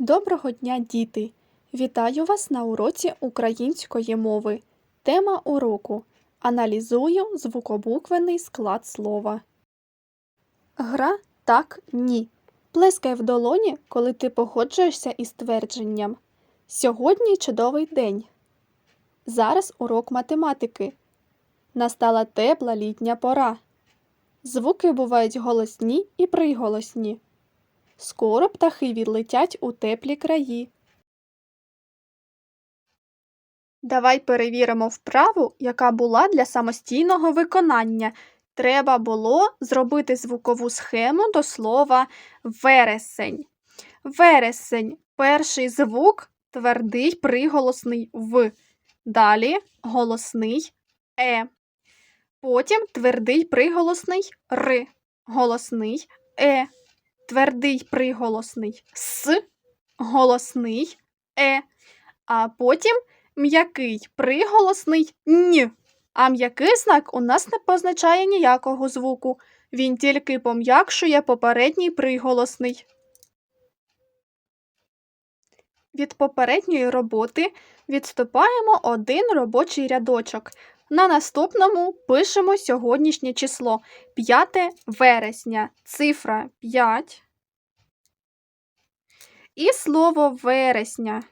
Доброго дня, діти! Вітаю вас на уроці української мови. Тема уроку. Аналізую звукобуквений склад слова. Гра так ні. Плескай в долоні, коли ти погоджуєшся із твердженням. Сьогодні чудовий день. Зараз урок математики. Настала тепла літня пора. Звуки бувають голосні і приголосні. Скоро птахи відлетять у теплі краї. Давай перевіримо вправу, яка була для самостійного виконання. Треба було зробити звукову схему до слова вересень. Вересень. Перший звук твердий приголосний в. Далі голосний е. Потім твердий приголосний р. Голосний е твердий приголосний с, голосний е, а потім м'який приголосний н. А м'який знак у нас не позначає ніякого звуку. Він тільки пом'якшує попередній приголосний. Від попередньої роботи відступаємо один робочий рядочок. На наступному пишемо сьогоднішнє число 5 вересня, цифра 5 і слово вересня.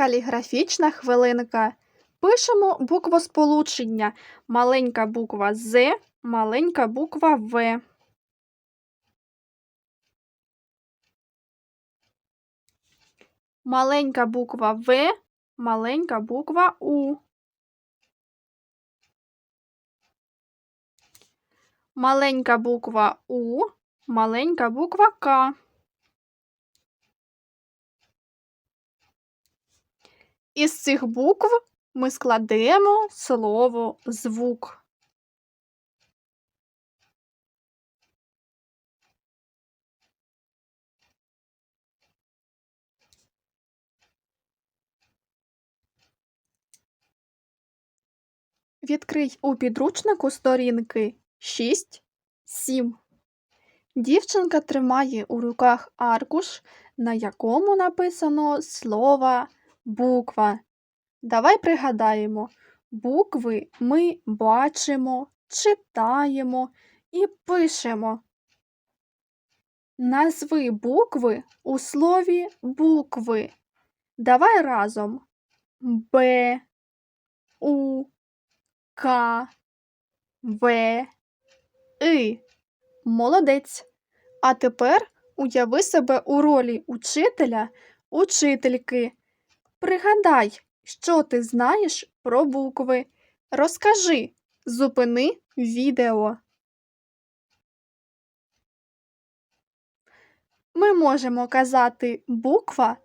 Каліграфічна хвилинка. Пишемо буквосполучення. Маленька буква З, маленька буква В. Маленька буква В, маленька буква У. Маленька буква У, маленька буква К. Із цих букв ми складемо слово звук. Відкрий у підручнику сторінки 6, 7. Дівчинка тримає у руках аркуш, на якому написано слово буква. Давай пригадаємо, букви ми бачимо, читаємо і пишемо. Назви букви у слові букви. Давай разом Б, У, К, В, И. Молодець. А тепер уяви себе у ролі учителя, учительки. Пригадай, що ти знаєш про букви. Розкажи, зупини відео. Ми можемо казати буква,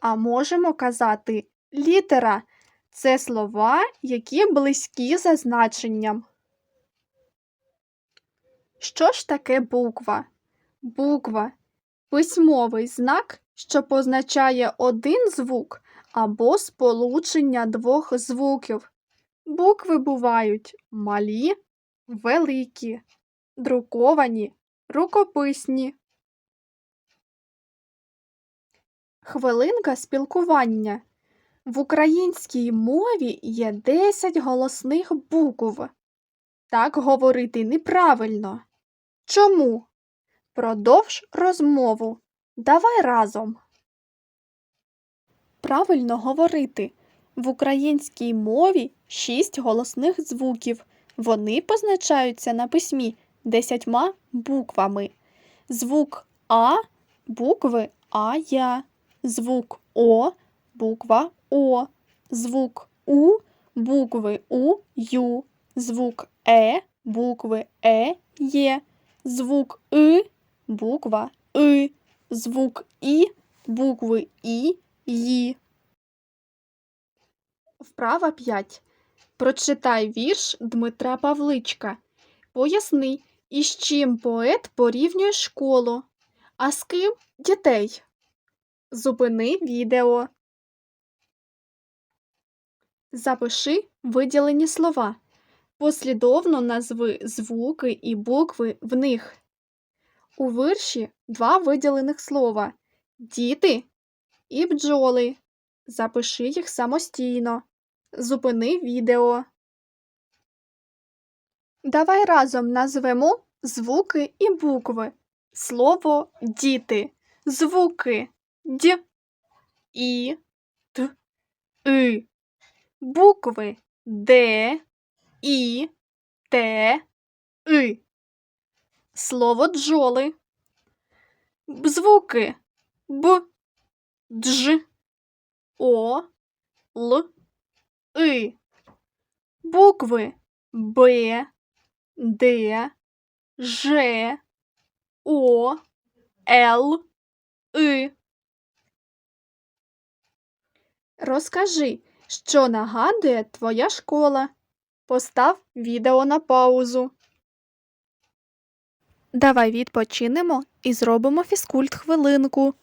а можемо казати літера. Це слова, які близькі за значенням. Що ж таке буква? Буква письмовий знак, що позначає один звук або сполучення двох звуків. Букви бувають малі, великі, друковані, рукописні. Хвилинка спілкування. В українській мові є 10 голосних букв. Так говорити неправильно. Чому? Продовж розмову. Давай разом. Правильно говорити. В українській мові 6 голосних звуків. Вони позначаються на письмі десятьма буквами. Звук А букви А Я. Звук О буква О. Звук У букви У Ю. Звук Е букви Е Є. Звук И буква И. Звук І букви І Ї. Вправа 5. Прочитай вірш Дмитра Павличка. Поясни, І з чим поет порівнює школу? А з ким дітей? Зупини відео. Запиши виділені слова. Послідовно назви звуки і букви в них. У вирші два виділених слова діти і бджоли. Запиши їх самостійно. Зупини відео. Давай разом назвемо звуки і букви. Слово діти. Звуки д, і, т, и. Букви Д, І, Т, И. Слово джоли. Звуки Б, Дж, О, Л, И. Букви Б, Д, Ж, О, Л, И. Розкажи, що нагадує твоя школа. Постав відео на паузу. Давай відпочинемо і зробимо фізкульт хвилинку.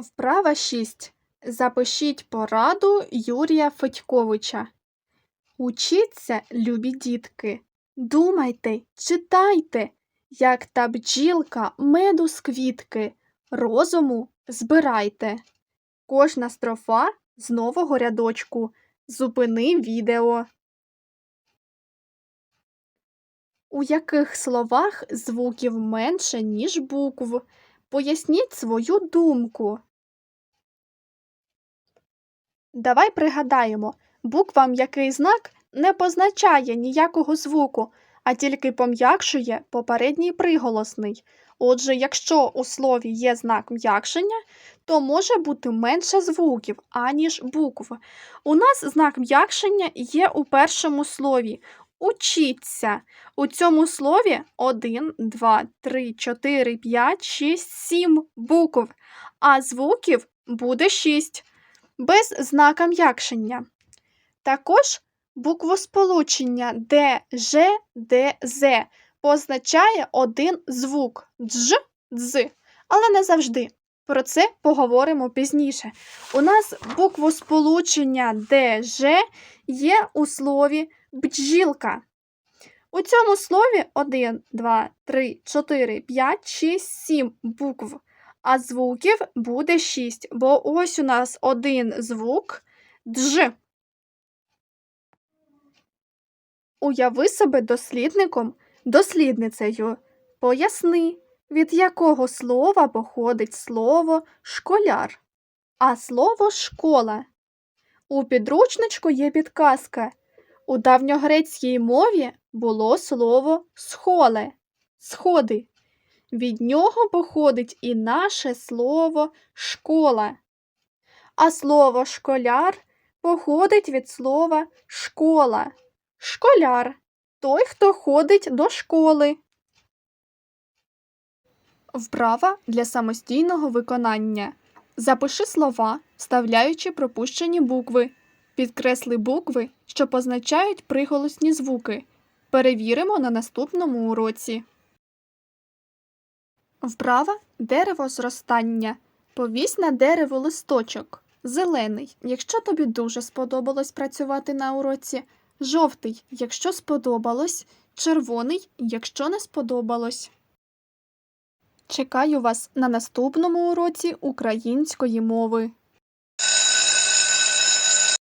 Вправа 6. Запишіть пораду Юрія Федьковича. Учіться, любі дітки. Думайте, читайте, як та бджілка меду з квітки. Розуму збирайте. Кожна строфа з нового рядочку. Зупини відео. У яких словах звуків менше, ніж букв? Поясніть свою думку. Давай пригадаємо, буква м'який знак не позначає ніякого звуку, а тільки пом'якшує попередній приголосний. Отже, якщо у слові є знак м'якшення, то може бути менше звуків, аніж букв. У нас знак м'якшення є у першому слові. Учіться. У цьому слові 1, 2, 3, 4, 5, 6, 7 букв, а звуків буде 6 без знака м'якшення. Також буквосполучення ДЖ, ДЗ позначає один звук дж, дз, але не завжди. Про це поговоримо пізніше. У нас буквосполучення ДЖ є у слові бджілка. У цьому слові 1, 2, 3, 4, 5, 6, 7 букв, а звуків буде 6, бо ось у нас один звук дж. Уяви себе дослідником, дослідницею. Поясни, від якого слова походить слово школяр, а слово школа. У підручничку є підказка. У давньогрецькій мові було слово схоле сходи. Від нього походить і наше слово школа. А слово школяр походить від слова школа. Школяр той, хто ходить до школи. Вправа для самостійного виконання. Запиши слова, вставляючи пропущені букви. Підкресли букви, що позначають приголосні звуки. Перевіримо на наступному уроці. Вправа дерево зростання. Повісь на дерево листочок. Зелений, якщо тобі дуже сподобалось працювати на уроці. Жовтий, якщо сподобалось. Червоний, якщо не сподобалось. Чекаю вас на наступному уроці української мови.